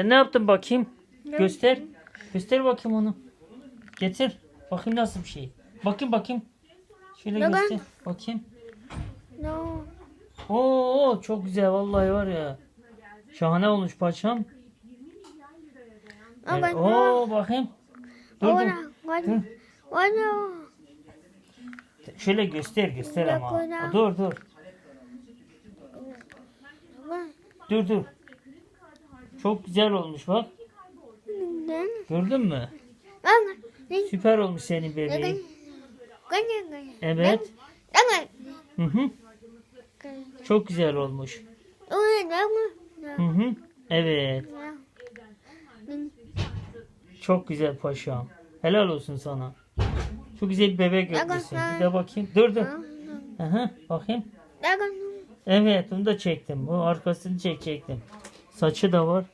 Sen ne yaptın bakayım? Göster. Göster bakayım onu. Getir. Bakayım nasıl bir şey. Bakayım bakayım. Şöyle Bakın. göster. Bakayım. No. Oo çok güzel vallahi var ya. Şahane olmuş paçam. Nó Evet. Oo bakayım. Dur dur. Dur. Şöyle göster göster ama. Dur dur. Dur dur. Çok güzel olmuş bak. Gördün mü? Süper olmuş senin bebeğin. Evet. Hı hı. Çok güzel olmuş. Hı hı. Evet. Çok güzel paşam. Helal olsun sana. Çok güzel bir bebek yapmışsın. Bir de bakayım. Dur dur. Hı. Bakayım. Evet onu da çektim. Bu arkasını çekecektim. Saçı da var.